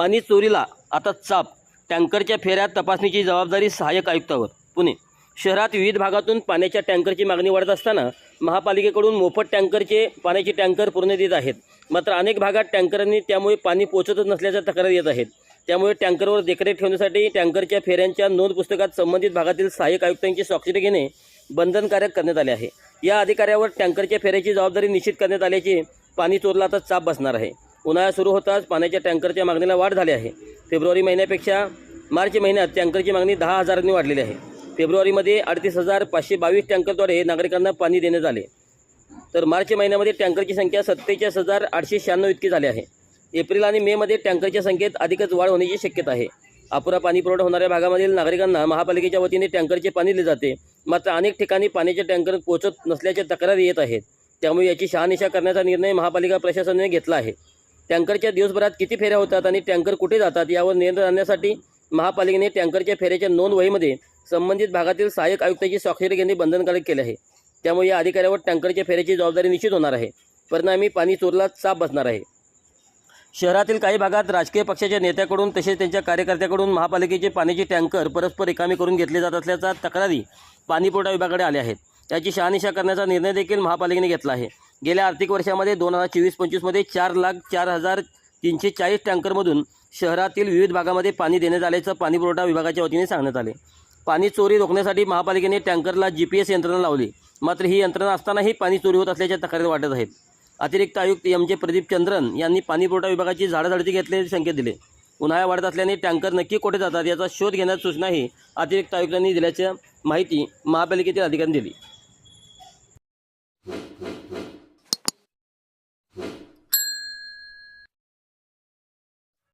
पाणी चोरीला आता चाप. टँकरच्या फेऱ्यात तपासणीची जबाबदारी सहाय्यक आयुक्तावर. पुणे. शहरात विविध भागातून पाण्याच्या टँकरची मागणी वाढत असताना महापालिकेकडून मोफत टँकरचे पाण्याचे टँकर पूर्ण देत आहेत. मात्र अनेक भागात टँकरांनी त्यामुळे पाणी पोचतच नसल्याच्या तक्रारी येत आहेत. त्यामुळे टँकरवर देखरेख ठेवण्यासाठी टँकरच्या फेऱ्यांच्या नोंद पुस्तकात संबंधित भागातील सहाय्यक आयुक्तांची स्वाक्षरी घेणे बंधनकारक करण्यात आले आहे. या अधिकाऱ्यावर टँकरच्या फेऱ्याची जबाबदारी निश्चित करण्यात आल्याचे पाणी चोरला आता चाप बसणार आहे. उन्हाळा सुरू होताच पाण्याच्या टँकरच्या मागणीला वाढ झाली आहे. फेब्रुवारी महिन्यापेक्षा मार्च महिन्यात टँकरची मागणी दहा हजारांनी वाढलेली आहे. फेब्रुवारीमध्ये अडतीस हजार पाचशे बावीस टँकरद्वारे नागरिकांना पाणी देण्यात आले. तर मार्च महिन्यामध्ये टँकरची संख्या सत्तेचाळीस हजार आठशे शहाण्णव इतकी झाली आहे. एप्रिल आणि मेमध्ये टँकरच्या संख्येत अधिकच वाढ होण्याची शक्यता आहे. अपुरा पाणी पुरवठा होणाऱ्या भागामधील नागरिकांना महापालिकेच्या वतीने टँकरचे पाणी दिले जाते. मात्र अनेक ठिकाणी पाण्याचे टँकर पोहोचत नसल्याच्या तक्रारी येत आहेत. त्यामुळे याची शहानिशा करण्याचा निर्णय महापालिका प्रशासनाने घेतला आहे. टँकरच्या दिवसभरात किती फेऱ्या होतात आणि टँकर कुठे जातात यावर नियंत्रण आणण्यासाठी महापालिकेने टँकरच्या फेऱ्याच्या नोंद वहीमध्ये संबंधित भागातील सहाय्यक आयुक्ताची स्वाक्षरी घेणे बंधनकारक केले आहे. त्यामुळे या अधिकाऱ्यावर टँकरच्या फेऱ्याची जबाबदारी निश्चित होणार आहे. परिणामी पाणी चोरला चाप बसणार आहे. शहरातील काही भागात राजकीय पक्षाच्या नेत्याकडून तसेच त्यांच्या कार्यकर्त्याकडून महापालिकेचे पाण्याचे टँकर परस्पर रिकामी करून घेतले जात असल्याचा तक्रारी पाणीपुरवठा विभागाकडे आल्या आहेत. याची शहानिशा करण्याचा निर्णय देखील महापालिकेने घेतला आहे. गेल्या आर्थिक वर्षामध्ये दोन हजार चोवीस पंचवीसमध्ये चार लाख चार हजार तीनशे चाळीस टँकरमधून शहरातील विविध भागामध्ये पाणी देण्यात आल्याचं पाणीपुरवठा विभागाच्या वतीने सांगण्यात आले. पाणी चोरी रोखण्यासाठी महापालिकेने टँकरला जी पी एस यंत्रणा लावली. मात्र ही यंत्रणा असतानाही पाणी चोरी होत असल्याच्या तक्रारी वाटत आहेत. अतिरिक्त आयुक्त एम जे प्रदीप चंद्रन यांनी पाणीपुरवठा विभागाची झाडाझडती घेतल्याचे संकेत दिले. उन्हाळा वाढत असल्याने टँकर नक्की कुठे जातात याचा शोध घेण्याची सूचनाही अतिरिक्त आयुक्तांनी दिल्याची माहिती महापालिकेतील अधिकाऱ्यांनी दिली.